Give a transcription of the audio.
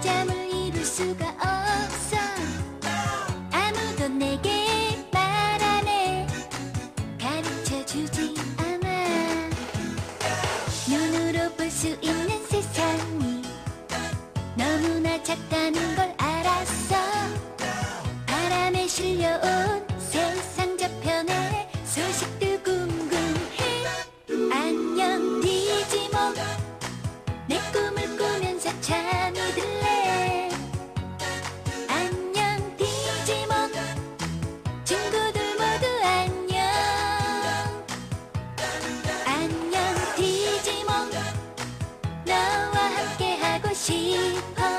잠을 이룰 수가 없어. 아무도 내게 말 안 해. 가르쳐주지 않아. 눈으로 볼 수 있는 세상이 너무나 작다는 걸 알았어. 바람에 실려온 세상 저편에 소식도 궁금해. 안녕 디지몬. 내 꿈을 keep.